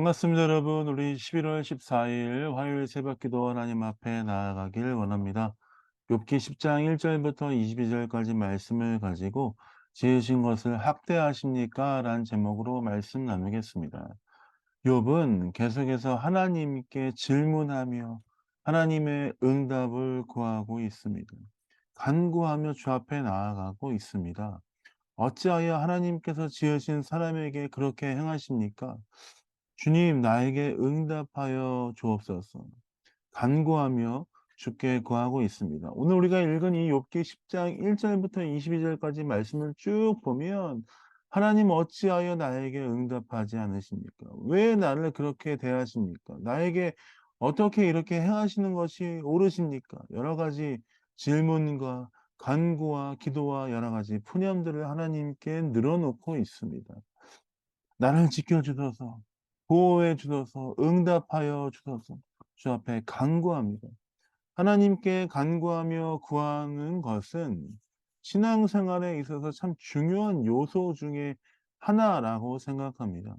반갑습니다, 여러분. 우리 11월 14일 화요일 새벽 기도 하나님 앞에 나아가길 원합니다. 욥기 10장 1절부터 22절까지 말씀을 가지고 지으신 것을 학대하십니까? 라는 제목으로 말씀 나누겠습니다. 욥은 계속해서 하나님께 질문하며 하나님의 응답을 구하고 있습니다. 간구하며 주 앞에 나아가고 있습니다. 어찌하여 하나님께서 지으신 사람에게 그렇게 행하십니까? 주님 나에게 응답하여 주옵소서. 간구하며 주께 구하고 있습니다. 오늘 우리가 읽은 이 욥기 10장 1절부터 22절까지 말씀을 쭉 보면 하나님 어찌하여 나에게 응답하지 않으십니까? 왜 나를 그렇게 대하십니까? 나에게 어떻게 이렇게 행하시는 것이 옳으십니까? 여러 가지 질문과 간구와 기도와 여러 가지 푸념들을 하나님께 늘어놓고 있습니다. 나를 지켜주소서, 보호해 주소서, 응답하여 주소서, 주 앞에 간구합니다. 하나님께 간구하며 구하는 것은 신앙생활에 있어서 참 중요한 요소 중에 하나라고 생각합니다.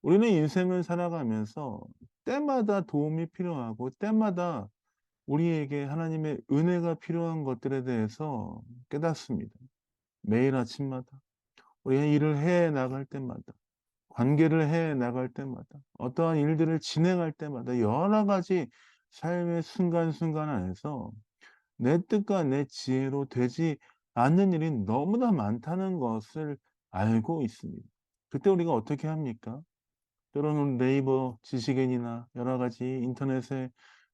우리는 인생을 살아가면서 때마다 도움이 필요하고 때마다 우리에게 하나님의 은혜가 필요한 것들에 대해서 깨닫습니다. 매일 아침마다 우리가 일을 해 나갈 때마다 관계를 해 나갈 때마다 어떠한 일들을 진행할 때마다 여러 가지 삶의 순간순간 안에서 내 뜻과 내 지혜로 되지 않는 일이 너무나 많다는 것을 알고 있습니다. 그때 우리가 어떻게 합니까? 때로는 네이버 지식인이나 여러 가지 인터넷에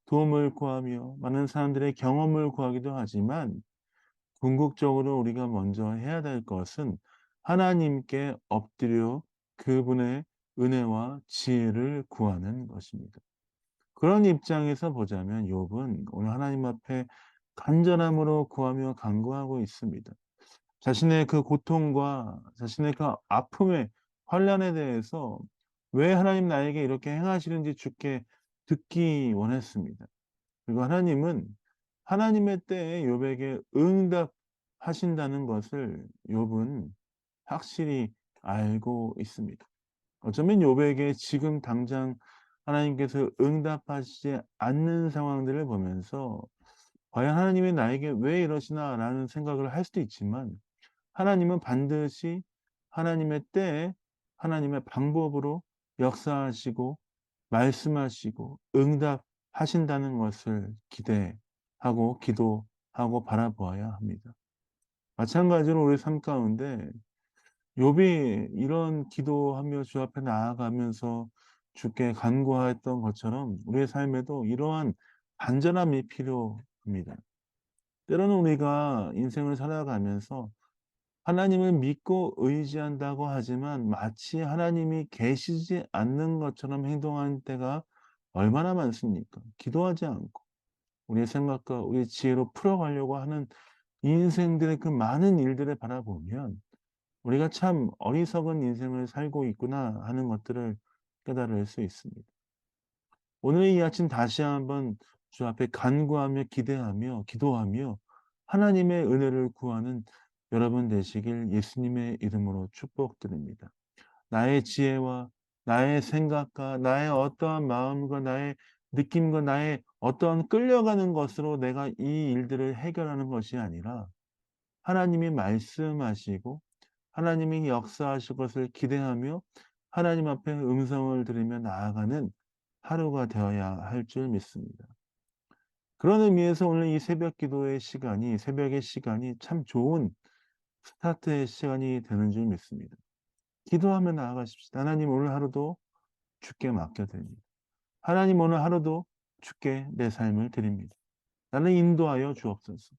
도움을 구하며 많은 사람들의 경험을 구하기도 하지만 궁극적으로 우리가 먼저 해야 될 것은 하나님께 엎드려 그분의 은혜와 지혜를 구하는 것입니다. 그런 입장에서 보자면 욥은 오늘 하나님 앞에 간절함으로 구하며 간구하고 있습니다. 자신의 그 고통과 자신의 그 아픔의 환란에 대해서 왜 하나님 나에게 이렇게 행하시는지 주께 듣기 원했습니다. 그리고 하나님은 하나님의 때에 욥에게 응답하신다는 것을 욥은 확실히 알고 있습니다. 어쩌면 욥에게 지금 당장 하나님께서 응답하시지 않는 상황들을 보면서 과연 하나님이 나에게 왜 이러시나 라는 생각을 할 수도 있지만 하나님은 반드시 하나님의 때에 하나님의 방법으로 역사하시고 말씀하시고 응답하신다는 것을 기대하고 기도하고 바라보아야 합니다. 마찬가지로 우리 삶 가운데 욥이 이런 기도하며 주 앞에 나아가면서 주께 간구하였던 것처럼 우리의 삶에도 이러한 간절함이 필요합니다. 때로는 우리가 인생을 살아가면서 하나님을 믿고 의지한다고 하지만 마치 하나님이 계시지 않는 것처럼 행동하는 때가 얼마나 많습니까? 기도하지 않고 우리의 생각과 우리의 지혜로 풀어가려고 하는 인생들의 그 많은 일들을 바라보면 우리가 참 어리석은 인생을 살고 있구나 하는 것들을 깨달을 수 있습니다. 오늘 이 아침 다시 한번 주 앞에 간구하며 기대하며 기도하며 하나님의 은혜를 구하는 여러분 되시길 예수님의 이름으로 축복드립니다. 나의 지혜와 나의 생각과 나의 어떠한 마음과 나의 느낌과 나의 어떠한 끌려가는 것으로 내가 이 일들을 해결하는 것이 아니라 하나님이 말씀하시고 하나님이 역사하실 것을 기대하며 하나님 앞에 음성을 들으며 나아가는 하루가 되어야 할 줄 믿습니다. 그런 의미에서 오늘 이 새벽 기도의 시간이, 새벽의 시간이 참 좋은 스타트의 시간이 되는 줄 믿습니다. 기도하며 나아가십시다. 하나님 오늘 하루도 주께 맡겨드립니다. 하나님 오늘 하루도 주께 내 삶을 드립니다. 나는 인도하여 주옵소서.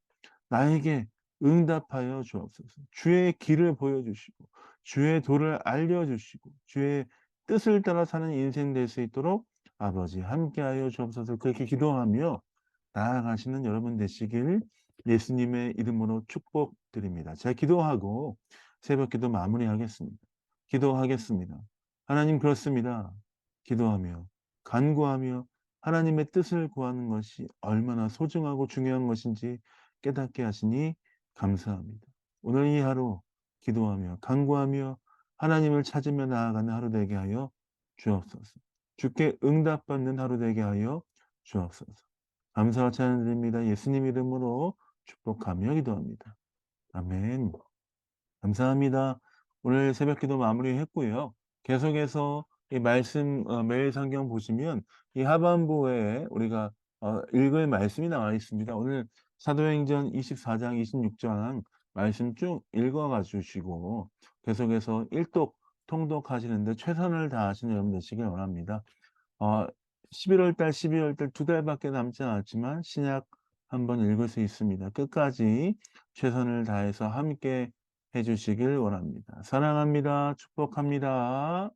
나에게 응답하여 주옵소서. 주의 길을 보여주시고 주의 도를 알려주시고 주의 뜻을 따라 사는 인생 될 수 있도록 아버지 함께하여 주옵소서 그렇게 기도하며 나아가시는 여러분 되시길 예수님의 이름으로 축복드립니다. 제가 기도하고 새벽 기도 마무리하겠습니다. 기도하겠습니다. 하나님 그렇습니다. 기도하며 간구하며 하나님의 뜻을 구하는 것이 얼마나 소중하고 중요한 것인지 깨닫게 하시니 감사합니다. 오늘 이 하루 기도하며 간구하며 하나님을 찾으며 나아가는 하루 되게 하여 주옵소서. 주께 응답받는 하루 되게 하여 주옵소서. 감사와 찬양 드립니다. 예수님 이름으로 축복하며 기도합니다. 아멘. 감사합니다. 오늘 새벽 기도 마무리했고요. 계속해서 이 말씀 어 매일 성경 보시면 이 하반부에 우리가 어 읽을 말씀이 나와 있습니다. 오늘 사도행전 24장 26장 말씀 쭉 읽어 주시고 계속해서 일독 통독하시는데 최선을 다하시는 여러분 되시길 원합니다. 어 11월 달, 12월 달 두 달밖에 남지 않았지만 신약 한번 읽을 수 있습니다. 끝까지 최선을 다해서 함께 해 주시길 원합니다. 사랑합니다. 축복합니다.